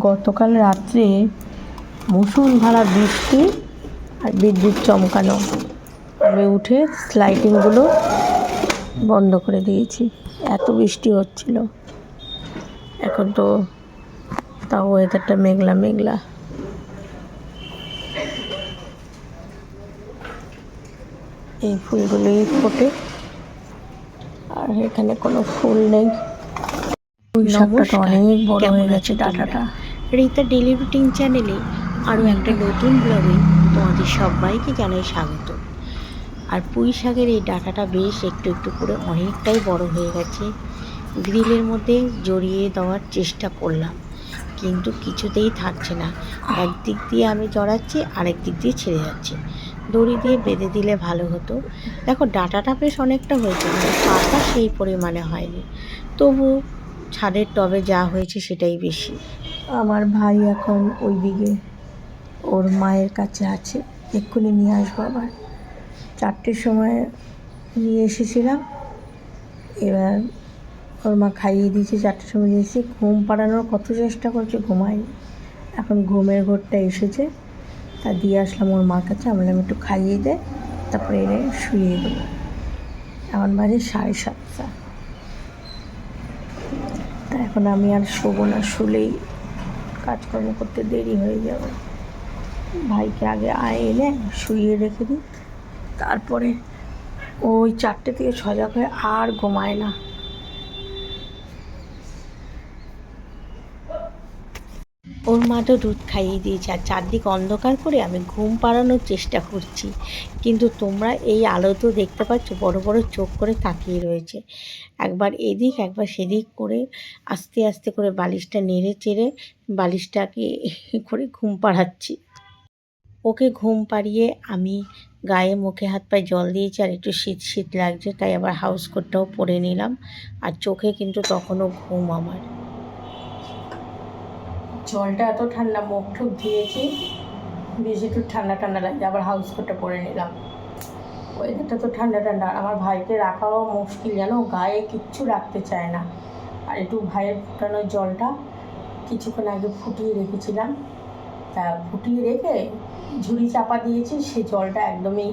গতকাল রাত্রে মুষলধারা বৃষ্টি আর বিদ্যুৎ চমকানো। আমি উঠে লাইটিংগুলো বন্ধ করে দিয়েছি। এত বৃষ্টি হচ্ছিল। এখন তো তাও ওয়েদারটা মেঘলা মেঘলা। এই ফুলগুলোই ফোটে। আর এখানে কোনো ফুল নেই। শাকটা তো অনেক বড় হয়ে গেছে ডাটাটা? রিতা ডেলি রুটিন চ্যানেলে আরও একটা নতুন ব্লগে তোমাদের সবাইকে জানাই স্বাগত। আর পুঁই শাকের এই ডাটাটা বেশ একটু একটু করে অনেকটাই বড় হয়ে গেছে। গ্রিলের মধ্যে জড়িয়ে দেওয়ার চেষ্টা করলাম, কিন্তু কিছুতেই থাকছে না। একদিক দিয়ে আমি জড়াচ্ছি আরেক দিক দিয়ে ছেড়ে যাচ্ছে। দড়ি দিয়ে বেঁধে দিলে ভালো হতো। দেখো, ডাটাটা বেশ অনেকটা হয়েছে পাতা সেই পরিমাণে হয়নি। তবু ছাদের টবে যা হয়েছে সেটাই বেশি। আমার ভাই এখন ওই দিকে ওর মায়ের কাছে আছে। এক্ষুনি নিয়ে আসব আবার। চারটের সময় নিয়ে এসেছিলাম। এবার ওর মা খাইয়ে দিয়েছে, চারটের সময় নিয়ে এসে ঘুম পাড়ানোর কত চেষ্টা করছে, ঘুমায়নি। এখন ঘুমের ঘরটা এসেছে। তা দিয়ে আসলাম ওর মার কাছে। আমি বললাম, একটু খাইয়ে দে। তারপরে এনে শুয়ে দেবো এখন বাজে সাড়ে সাতটা। তা এখন আমি আর শোবো না, শুলেই কাজকর্ম করতে দেরি হয়ে যাবে। ভাইকে আগে আয় এলে শুইয়ে রেখে দিই। তারপরে ওই চারটে থেকে সজাগ হয়ে আর ঘুমায় না। ওর মা তো দুধ খাইয়ে দিয়েছে আর চারদিক অন্ধকার করে আমি ঘুম পাড়ানোর চেষ্টা করছি। কিন্তু তোমরা এই আলো তো দেখতে পাচ্ছ বড় বড় চোখ করে তাকিয়ে রয়েছে। একবার এদিক, একবার সেদিক করে আস্তে আস্তে করে বালিশটা নেড়ে চেড়ে বালিশটাকে করে ঘুম পাড়াচ্ছি। ওকে ঘুম পাড়িয়ে আমি গায়ে মুখে হাত পায়ে জল দিয়েছি আর একটু শীত শীত লাগছে, তাই আবার হাউস কোটটাও পরে নিলাম। আর চোখে কিন্তু তখনও ঘুম আমার। জলটা এত ঠান্ডা, মুখ ঠুক ধুয়েছি, বেশি একটু ঠান্ডা ঠান্ডা লাগছে, আবার হাউস কোটটা পরে নিলাম। ওয়েদারটা তো ঠান্ডা ঠান্ডা, আমার ভাইকে রাখাও মুশকিল জানো, গায়ে কিচ্ছু রাখতে চায় না। আর একটু ভাইয়ের ফুটানো জলটা কিছুক্ষণ আগে ফুটিয়ে রেখেছিলাম। তা ফুটিয়ে রেখে ঝুড়ি চাপা দিয়েছি, সে জলটা একদমই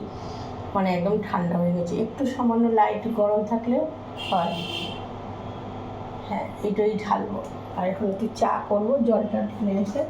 মানে একদম ঠান্ডা হয়ে গেছে। একটু সামান্য লাইট গরম থাকলেও হয়। হ্যাঁ এটাই ঢালবো। আর এখন একটু চা করব, জলটা ঢেলে এসে।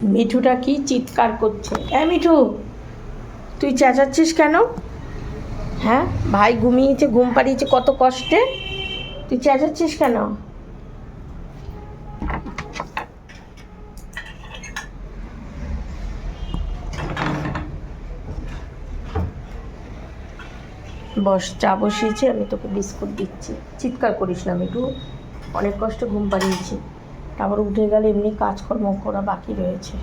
মিঠুটা কি চিৎকার করছে? এ মিঠু, তুই চেঁচাচ্ছিস কেন? হ্যাঁ? ভাই ঘুমিয়েছে, ঘুম পাড়িয়েছে, কত কষ্টে? তুই চেঁচাচ্ছিস কেন? বস, চা বসিয়েছি, আমি তোকে বিস্কুট দিচ্ছি। চিৎকার করিস না, মিঠু। অনেক কষ্ট ঘুম পাড়িয়েছি। তারপর উঠে গেলে এমনি কাজকর্ম করা বাকি রয়েছে।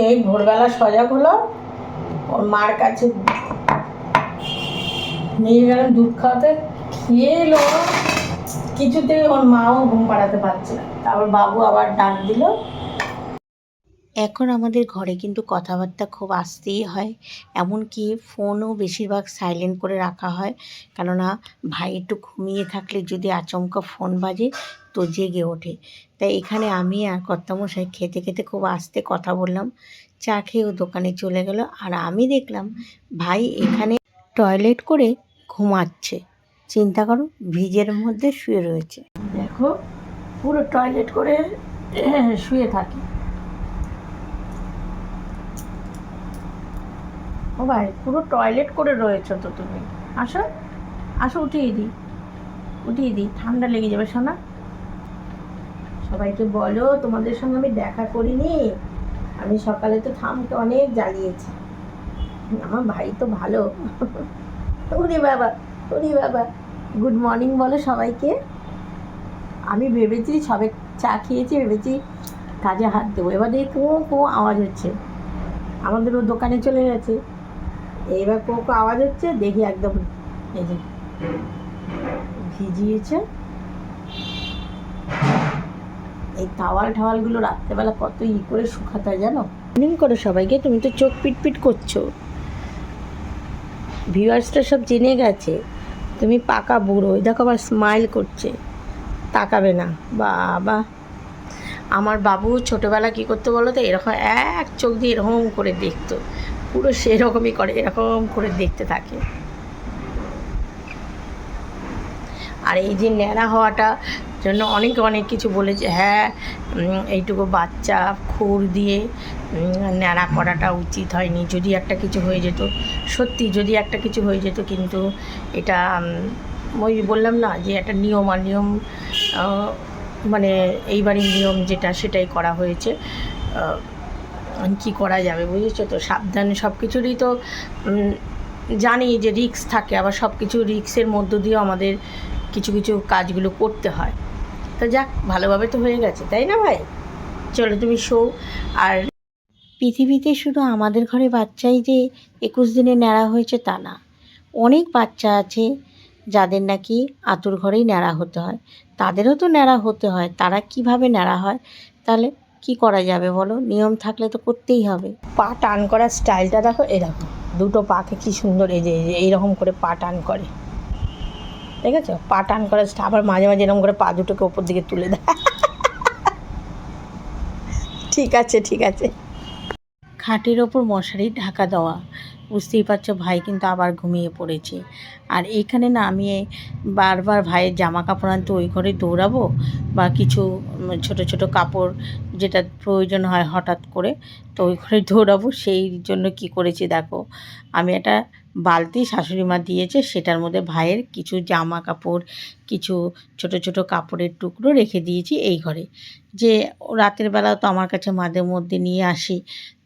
সেই ভোরবেলা সজাগ হলো, ওর মার কাছে নিয়ে গেলাম দুধ খাওয়াতে, খেয়ে এলো কিছুতেই ওর মাও ঘুম পাড়াতে পারছে না। তারপর বাবু আবার ডাক দিল। এখন আমাদের ঘরে কিন্তু কথাবার্তা খুব আসতেই হয়, এমনকি ফোনও বেশিরভাগ সাইলেন্ট করে রাখা হয়। কেননা ভাই একটু ঘুমিয়ে থাকলে যদি আচমকা ফোন বাজে, তো জেগে ওঠে। তাই এখানে আমি আর কর্তামশাই খেতে খেতে খুব আস্তে কথা বললাম। চা খেয়ে ও দোকানে চলে গেল আর আমি দেখলাম ভাই এখানে টয়লেট করে ঘুমাচ্ছে। চিন্তা করো, ভিজের মধ্যে শুয়ে রয়েছে। দেখো, পুরো টয়লেট করে শুয়ে থাকি। ও ভাই, পুরো টয়লেট করে রয়েছো তো তুমি। আসো আসো, উঠিয়ে দিই। উঠিয়ে দিই, ঠান্ডা লেগে যাবে শোনা সবাইকে বলো, তোমাদের সঙ্গে আমি দেখা করিনি। আমি সকালে তো থামকে অনেক জ্বালিয়েছি আমার ভাই তো ভালো। ওরে বাবা ওরে বাবা। গুড মর্নিং বলো সবাইকে। আমি ভেবেছি সবে চা খেয়েছি, ভেবেছি কাজে হাত দেবো। এবার দেখি কো কো আওয়াজ হচ্ছে। আমাদের ও দোকানে চলে গেছে। এইবার কো কো আওয়াজ হচ্ছে, দেখি একদম এই যে ভিজিয়েছে। এই টাওয়াল টাওয়ালগুলো রাত্রেবেলা কত ই করে শুকাতে জানো? মর্নিং করো সবাইকে, তুমি তো চোখ পিটপিট করছ। ভিউয়ার্সটা সব জেনে গেছে, তুমি পাকা বুড়ো দেখো আবার স্মাইল করছে। তাকাবে না, বাবা। আমার বাবু ছোটোবেলা কী করতো বলো তো? এরকম এক চোখ দিয়ে এরকম করে দেখতো। পুরো সেরকমই করে, এরকম করে দেখতে থাকে। আর এই যে ন্যাড়া হওয়াটা জন্য অনেক অনেক কিছু বলেছে। হ্যাঁ এইটুকু বাচ্চা খুর দিয়ে ন্যাড়া করাটা উচিত হয়নি। যদি একটা কিছু হয়ে যেত, সত্যি যদি একটা কিছু হয়ে যেত কিন্তু এটা ওই বললাম না যে একটা নিয়ম আর নিয়ম মানে এইবারের নিয়ম যেটা সেটাই করা হয়েছে। কী করা যাবে বুঝেছ তো? সাবধানে সব কিছুরই তো জানি যে রিস্ক থাকে, আবার সব কিছু রিস্কের মধ্য দিয়েও আমাদের কিছু কিছু কাজগুলো করতে হয়। তো যাক ভালোভাবে তো হয়ে গেছে, তাই না ভাই? চলো তুমি শো আর পৃথিবীতে শুধু আমাদের ঘরে বাচ্চাই যে একুশ দিনে ন্যাড়া হয়েছে তা না। অনেক বাচ্চা আছে যাদের নাকি আতুর ঘরেই ন্যাড়া হতে হয়। তাদেরও তো ন্যাড়া হতে হয়, তারা কীভাবে ন্যাড়া হয়? তাহলে কি করা যাবে বলো? নিয়ম থাকলে তো করতেই হবে। পা টান করার স্টাইলটা দেখো এরকম দুটো পাকে কি সুন্দর এই যে, এইরকম করে পা টান করে। ঠিক আছে পা টান করে আবার মাঝে মাঝে এরকম করে পা দুটোকে ওপর দিকে তুলে দেয়। ঠিক আছে ঠিক আছে। খাটের ওপর মশারি, ঢাকা দেওয়া। বুঝতেই পারছ, ভাই কিন্তু আবার ঘুমিয়ে পড়েছে। আর এইখানে না আমি বারবার ভাইয়ের জামা কাপড় আনতে ওই ঘরে দৌড়াবো বা কিছু ছোট ছোট কাপড় যেটা প্রয়োজন হয় হঠাৎ করে, তো ওই ঘরে দৌড়াবো। সেই জন্য কি করেছি দেখো, আমি একটা বালতি শাশুড়ি মা দিয়েছে, সেটার মধ্যে ভাইয়ের কিছু জামা কাপড় কিছু ছোট ছোট কাপড়ের টুকরো রেখে দিয়েছি এই ঘরে। যে রাতের বেলা তো আমার কাছে মাঝে মধ্যে নিয়ে আসি,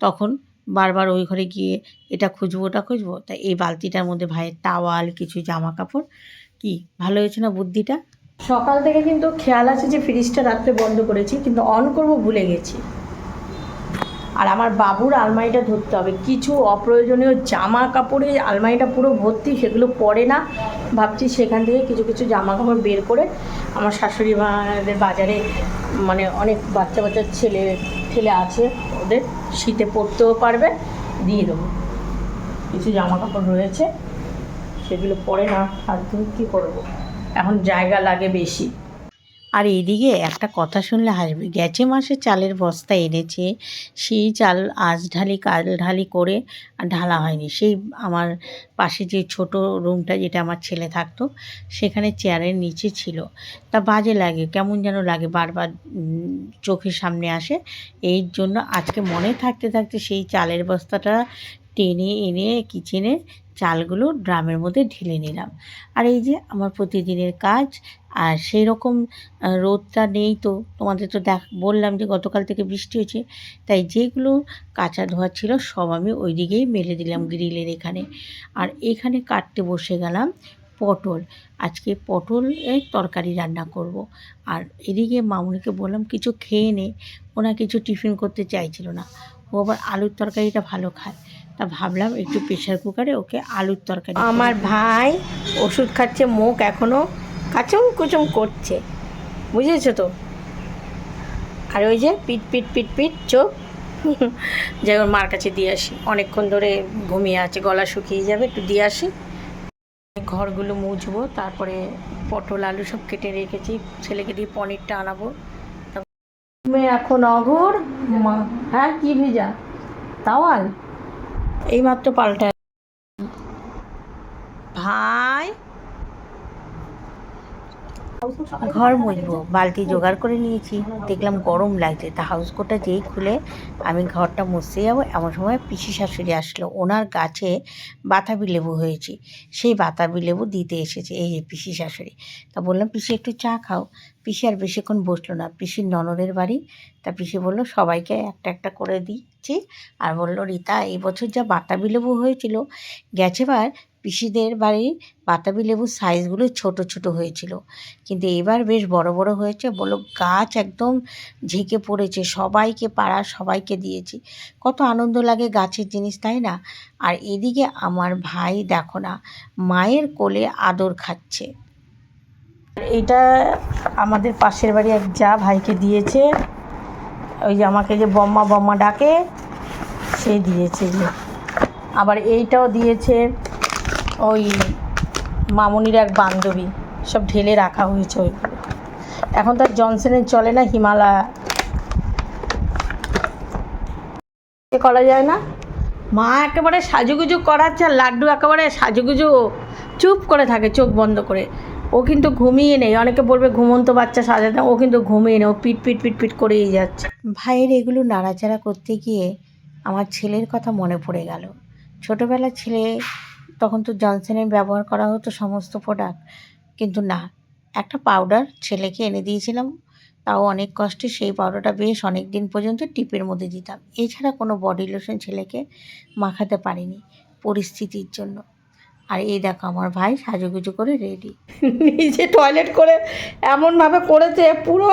তখন বারবার ওই ঘরে গিয়ে এটা খুঁজবো, ওটা খুঁজবো। তাই এই বালতিটার মধ্যে ভাইয়ের টাওয়াল, কিছু জামা কাপড় কি? ভালো হয়েছে না বুদ্ধিটা? সকাল থেকে কিন্তু খেয়াল আছে যে ফ্রিজটা রাত্রে বন্ধ করেছি, কিন্তু অন করব ভুলে গেছি। আর আমার বাবুর আলমারিটা ধরতে হবে। কিছু অপ্রয়োজনীয় জামা কাপড়ে আলমারিটা পুরো ভর্তি, সেগুলো পরে না। ভাবছি সেখান থেকে কিছু কিছু জামা কাপড় বের করে আমার শাশুড়ি মাদের বাজারে মানে অনেক বাচ্চা বাচ্চা ছেলে ছেলে আছে ওদের। শীতে পরতেও পারবে, দিয়ে দেবো। কিছু জামা কাপড় রয়েছে, সেগুলো পরে না, আর তুমি কী করব? এখন জায়গা লাগে বেশি। আর এইদিকে একটা কথা শুনলে হাসবে। গেছে মাসে চালের বস্তা এনেছে, সেই চাল আজ ঢালি, কাল ঢালি করে ঢালা হয়নি। সেই আমার পাশে যে ছোট রুমটা যেটা আমার ছেলে থাকতো, সেখানে চেয়ারের নিচে ছিল। তা বাজে লাগে, কেমন যেন লাগে, বারবার চোখের সামনে আসে। এই জন্য আজকে মনে থাকতে থাকতে সেই চালের বস্তাটা টেনে এনে কিচেনে চালগুলো ড্রামের মধ্যে ঢেলে নিলাম। আর এই যে আমার প্রতিদিনের কাজ, আর সেই রকম রোদটা নেই তো, তোমাদের তো দেখ, বললাম যে গতকাল থেকে বৃষ্টি হয়েছে, তাই যেগুলো কাঁচা ধোয়া ছিল সব আমি ওই দিকেই মেলে দিলাম গ্রিলের এখানে। আর এখানে কাটতে বসে গেলাম পটল। আজকে পটলের তরকারি রান্না করব। আর এদিকে মামুনিকে বললাম কিছু খেয়ে নে ওনা কিছু টিফিন করতে চাইছিল না। ও আবার আলুর তরকারিটা ভালো খায়। তা ভাবলাম একটু প্রেশার কুকারে ওকে আলুর তরকারি আমার ভাই ওষুধ খাচ্ছে মুখ এখনও কাচুম কুচুম করছে। বুঝেছ তো? আর ওই যে পিট পিট পিট পিট চোখ। যাই ওর মার কাছে দিয়ে আসি। অনেকক্ষণ ধরে ঘুমিয়ে আছে গলা শুকিয়ে যাবে একটু দিয়ে আসি। ঘরগুলো মুছবো তারপরে পটল আলু সব কেটে রেখেছি। ছেলেকে দিয়ে পনিরটা আনাবো। এখন অঘর। মা হ্যাঁ কি ভেজা? তাওয়াল? এইমাত্র পাল্টা ভাই। ঘর মুছবো, বালতি জোগাড় করে নিয়েছি। দেখলাম গরম লাগছে, তা হাউস কোটটা যেই খুলে আমি ঘরটা মুছতে যাব, এমন সময় পিসি শাশুড়ি আসলো। ওনার গাছে বাতাবি লেবু হয়েছে, সেই বাতাবি লেবু দিতে এসেছে, এই পিসি শাশুড়ি। তা বললাম, পিসি, একটু চা খাও। পিসি আর বেশিক্ষণ বসল না, পিসির ননদের বাড়ি। তা পিসি বলল, সবাইকে একটা একটা করে দিচ্ছি আর বলল, রীতা, এই বছর যা বাতাবি লেবু হয়েছিল গেছেবার পিসিদের বাড়ির বাতাবি লেবুর সাইজগুলো ছোট ছোট হয়েছিল। কিন্তু এবার বেশ বড় বড় হয়েছে। বলো গাছ একদম ঝেঁকে পড়েছে। সবাইকে পাড়া, সবাইকে দিয়েছি। কত আনন্দ লাগে গাছের জিনিস, তাই না? আর এদিকে আমার ভাই দেখো না, মায়ের কোলে আদর খাচ্ছে। এটা আমাদের পাশের বাড়ি এক যা ভাইকে দিয়েছে। ওই যে আমাকে যে বম্মা বম্মা ডাকে, সে দিয়েছে যে। আবার এইটাও দিয়েছে ওই মামনির এক বান্ধবী, সব ঢেলে রাখা হয়েছে ওইগুলো এখন তার জনসনের চলে না, হিমালয়া। করা যায় না? মা একেবারে সাজুগুজু করাচ্ছে আর লাড্ডু একেবারে সাজুগুজু চুপ করে থাকে, চোখ বন্ধ করে। ও কিন্তু ঘুমিয়ে নেই। অনেকে বলবে ঘুমন্ত বাচ্চা সাজাতে, ও কিন্তু ঘুমিয়ে নেই, ও পিট পিট পিট পিট করেই যাচ্ছে। ভাইয়ের এগুলো নাড়াচাড়া করতে গিয়ে আমার ছেলের কথা মনে পড়ে গেল। ছোটোবেলা ছেলে, তখন তো জনসনের ব্যবহার করা হতো সমস্ত প্রোডাক্ট কিন্তু না, একটা পাউডার ছেলেকে এনে দিয়েছিলাম, তাও অনেক কষ্টে সেই পাউডারটা বেশ অনেক দিন পর্যন্ত টিপের মধ্যে দিতাম। এছাড়া কোনো বডি লোশন ছেলেকে মাখাতে পারিনি পরিস্থিতির জন্য। আর এই দেখো আমার ভাই সাজুগুজু করে রেডি নিজে টয়লেট করে এমনভাবে করেছে, পুরো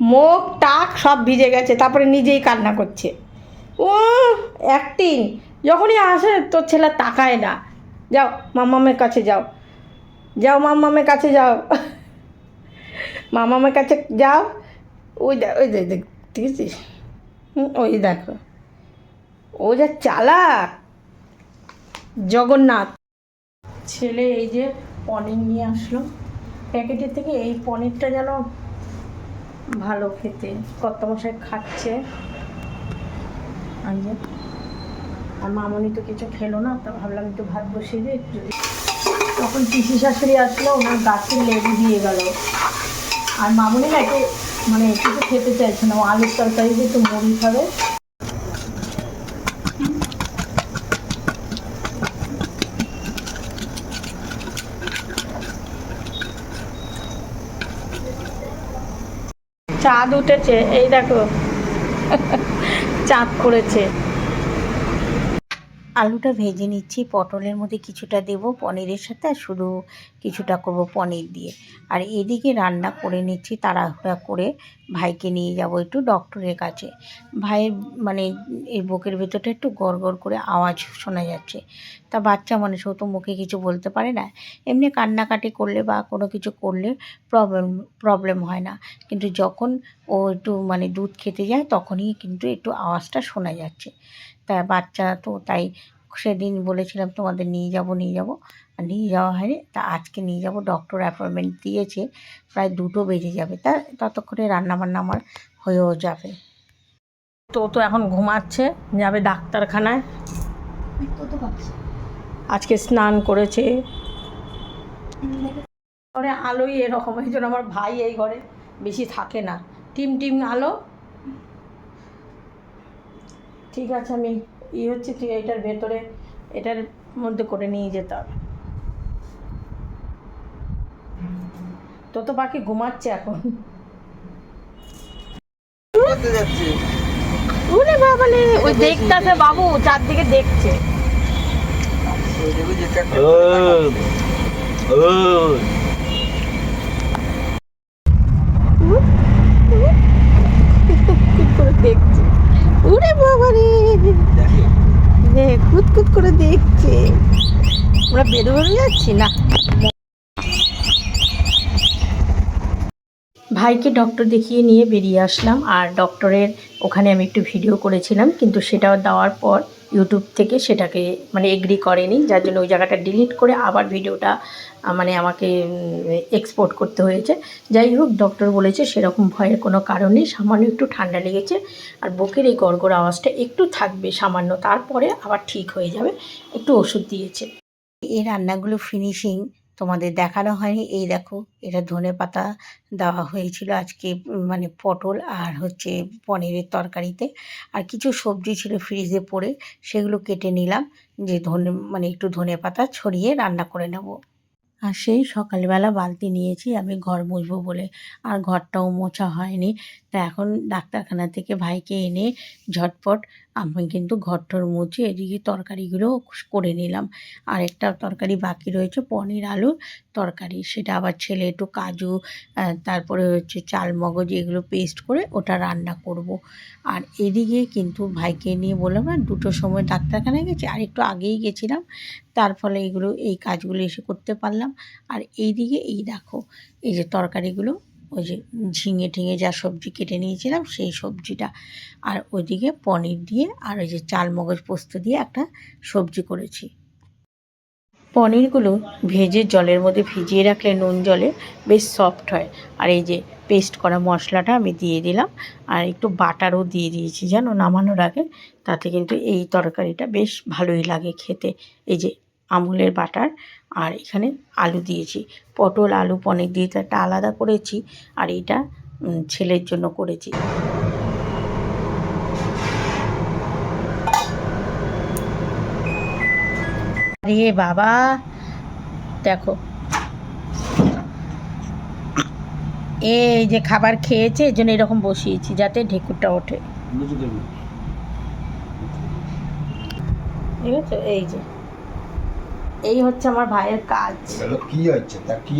মুখ, টাক সব ভিজে গেছে, তারপরে নিজেই কান্না করছে। ও অ্যাক্টিং যখনই আসে, তোর ছেলে তাকায় না। যাও, মামামের কাছে যাও। যাও, মামামের কাছে যাও। মামামের কাছে যাও। ওই ওই দেখ, দেখেছিস? ওই দেখো। ও যা চালাক। জগন্নাথ। ছেলে এই যে পনির নিয়ে আসলো। প্যাকেটের থেকে এই পনিরটা যেন ভালো খেতে। কত কর্তামশাই খাচ্ছে। আর যে, আর মামনি তো কিছু খেলো না, তো ভাবলাম একটু ভাত বসিয়ে দিই তখন পিসি শাশুড়ি আসলো, ওনার গাছের লেবু দিয়ে গেল। আর মামনি না একটু মানে কিছু খেতে চাইছে না আলুর তরকারি দিয়ে একটু মুড়ি খাবে। চাঁদ উঠেছে, এই দেখো। চাঁদ করেছে আলুটা ভেজে নিচ্ছি, পটলের মধ্যে কিছুটা দেব, পনিরের সাথে আর শুধু কিছুটা করব পনির দিয়ে। আর এদিকে রান্না করে নিচ্ছি, তাড়াহুড়া করে ভাইকে নিয়ে যাব একটু ডক্টরের কাছে। ভাইয়ের মানে এই বুকের ভেতরটা একটু গড় করে আওয়াজ শোনা যাচ্ছে। তা বাচ্চা মানুষ তো মুখে কিছু বলতে পারে না। এমনি কান্নাকাটি করলে বা কোনো কিছু করলে প্রবলেম প্রবলেম হয় না। কিন্তু যখন ও একটু মানে দুধ খেতে যায়, তখনই কিন্তু একটু আওয়াজটা শোনা যাচ্ছে। তা বাচ্চা তো তাই সেদিন বলেছিলাম তোমাদের নিয়ে যাব নিয়ে যাব। নিয়ে যাওয়া হয়নি। তা আজকে নিয়ে যাব। ডক্টর অ্যাপয়েন্টমেন্ট দিয়েছে। প্রায় দুটো বেজে যাবে। তা ততক্ষণে রান্নাবান্না আমার হয়েও যাবে। তো তো এখন ঘুমাচ্ছে। যাবে ডাক্তারখানায়। আজকে স্নান করেছে। ঘরে আলোই এরকম। এই জন্য আমার ভাই এই ঘরে বেশি থাকে না। টিম টিম আলো। ঠিক আছে, আমি ই হচ্ছে তুই এটার ভেতরে, এটার মধ্যে করে নিয়ে যেতে হবে। তো তো বাকি ঘুমাচ্ছে এখন। যাচ্ছি। ওরে ওই দেখতাছে বাবু চারদিকে দেখছে। দেখছে হ্যাঁ কুত কুত করে দেখছে। আমরা বেরো বেরো যাচ্ছি না। ভাইকে ডক্টর দেখিয়ে নিয়ে বেরিয়ে আসলাম আর ডক্টরের ওখানে আমি একটু ভিডিও করেছিলাম, কিন্তু সেটাও দেওয়ার পর ইউটিউব থেকে সেটাকে মানে এগ্রি করেনি, যার জন্য ওই জায়গাটা ডিলিট করে আবার ভিডিওটা মানে আমাকে এক্সপোর্ট করতে হয়েছে। যাই হোক ডক্টর বলেছে সেরকম ভয়ের কোনো কারণ নেই, সামান্য একটু ঠান্ডা লেগেছে আর বুকের এই গড়গড় আওয়াজটা একটু থাকবে সামান্য, তারপরে আবার ঠিক হয়ে যাবে, একটু ওষুধ দিয়েছে। এই রান্নাগুলো ফিনিশিং তোমাদের দেখানো হয়নি। এই দেখো, এটা ধনে পাতা দেওয়া হয়েছিল আজকে মানে পটল আর হচ্ছে পনিরের তরকারিতে। আর কিছু সবজি ছিল ফ্রিজে পড়ে, সেগুলো কেটে নিলাম, যে ধনে মানে একটু ধনে পাতা ছড়িয়ে রান্না করে নেব। আর সেই সকালবেলা বালতি নিয়েছি, আমি ঘর মুছবো বলে। আর ঘরটাও মোছা হয়নি তা এখন ডাক্তারখানা থেকে ভাইকে এনে ঝটপট আমি কিন্তু ঘরটর মুছে এদিকে তরকারিগুলো করে নিলাম। আর একটা তরকারি বাকি রয়েছে, পনির আলুর তরকারি। সেটা আবার ছেলে একটু কাজু তারপরে হচ্ছে চাল, মগজ এগুলো পেস্ট করে ওটা রান্না করব। আর এদিকে কিন্তু ভাইকে নিয়ে বললাম না দুটোর সময় ডাক্তারখানায় গেছি, আর একটু আগেই গেছিলাম। তার ফলে এগুলো, এই কাজগুলো এসে করতে পারলাম। আর এইদিকে এই দেখো, এই যে তরকারিগুলো ওই যে ঝিঙে টিঙে যা সবজি কেটে নিয়েছিলাম, সেই সবজিটা আর ওইদিকে পনির দিয়ে আর ওই যে চাল মগজ পোস্ত দিয়ে একটা সবজি করেছি। পনিরগুলো ভেজে জলের মধ্যে ভিজিয়ে রাখলে নুন জলে বেশ সফট হয়। আর এই যে পেস্ট করা মশলাটা আমি দিয়ে দিলাম আর একটু বাটারও দিয়ে দিয়েছি, জানো, নামানোর আগে। তাতে কিন্তু এই তরকারিটা বেশ ভালোই লাগে খেতে। এই যে আমুলের বাটার আর এখানে আলু দিয়েছি। পটল আলু পনির দিয়ে তো একটা আলাদা করেছি আর এটা ছেলের জন্য করেছি। আরে বাবা দেখো। এই যে খাবার খেয়েছে এই জন্য এরকম বসিয়েছি যাতে ঢেকুরটা ওঠে। ঠিক আছে? এই যে। এই হচ্ছে আমার ভাইয়ের কাজ। কি হচ্ছে তা কি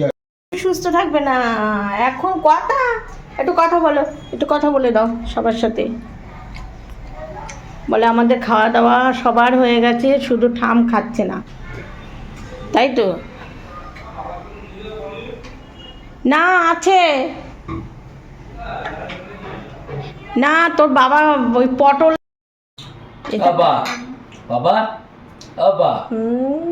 সুস্থ থাকবে না। এখন কথা? একটু কথা বলো। একটু কথা বলে দাও সবার সাথে। বলে আমাদের খাওয়া দাওয়া সবার হয়ে গেছে শুধু ঠাম খাচ্ছে না। তাই তো? না আছে। না তোর বাবা ওই পটল বাবা বাবা। বাবা হুম,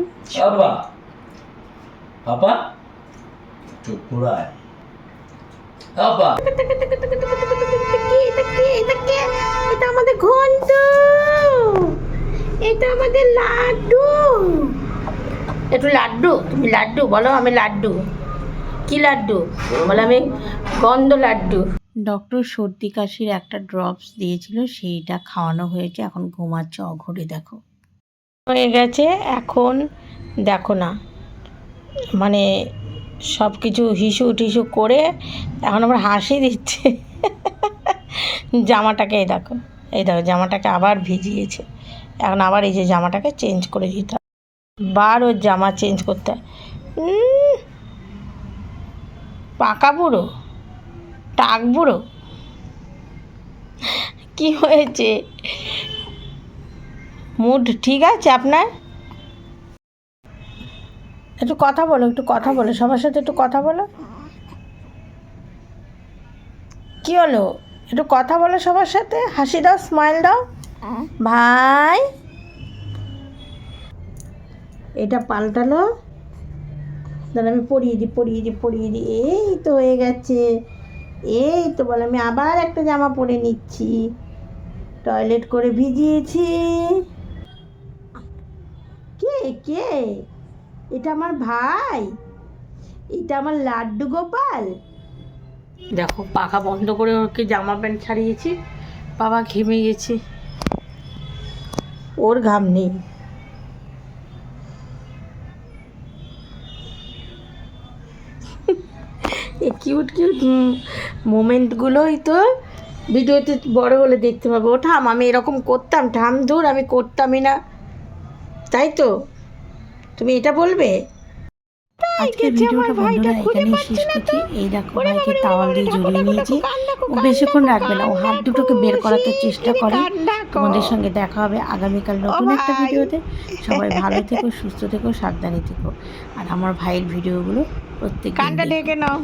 বাবা কে? এটা কে? এটা আমাদের ঘন্ট এটা আমাদের লাড্ডু একটু লাড্ডু তুমি লাড্ডু বলো আমি লাড্ডু কি লাড্ডু বলে আমি গন্ধ লাড্ডু ডক্টর সর্দি কাশির একটা ড্রপস দিয়েছিল সেইটা খাওয়ানো হয়েছে। এখন ঘুমাচ্ছে অঘরে দেখো। হয়ে গেছে, এখন দেখো না। মানে সব কিছু হিসু টিসু করে এখন আবার হাসি দিচ্ছে। জামাটাকে এই দেখো এই দেখো জামাটাকে আবার ভিজিয়েছে। এখন আবার এই যে জামাটাকে চেঞ্জ করে দিতে হবে। বার ওর জামা চেঞ্জ করতে হয়। পাকা বুড়ো? টাক বুড়ো? কি হয়েছে? মুড ঠিক আছে আপনার? একটু কথা বলো, একটু কথা বলো, সবার সাথে একটু কথা বলো। কি হলো? একটু কথা বলো সবার সাথে, হাসি দাও স্মাইল দাও। ভাই। এটা পাল্টালো। দাঁড়া আমি পরিয়ে দিই পরিয়ে দিই পরিয়ে দিই। এই তো হয়ে গেছে। এই তো বলে, আমি আবার একটা জামা পরে নিচ্ছি। টয়লেট করে ভিজিয়েছি। কে এটা আমার ভাই। এটা আমার লাড্ডু গোপাল। দেখো, পাখা বন্ধ করে ওকে জামা প্যান্ট ছাড়িয়েছি। বাবা ঘেমে গেছে। ওর ঘাম নেই। এই কিউট কিউট মোমেন্টগুলোই তো ভিডিওতে বড় হলে দেখতে পাবো। ও ঠাম আমি এরকম করতাম, ঠাম ধুর, আমি করতামই না। তাই তো? তুমি এটা বলবে? আজকের ভিডিওটা বন্ধুরা এখানেই শেষ করছি। এই দেখো ভাইকে তাওয়াল দিয়ে জড়িয়ে নিয়েছি। ও বেশিক্ষণ রাখবে না। ও হাত দুটোকে বের করাতে চেষ্টা করে। তোমাদের সঙ্গে দেখা হবে আগামীকাল নতুন একটা ভিডিওতে। সবাই ভালো থেকো সুস্থ থেকো সাবধানে থেকো। আর আমার ভাইয়ের ভিডিওগুলো প্রত্যেক কানটা ডেকে নাও।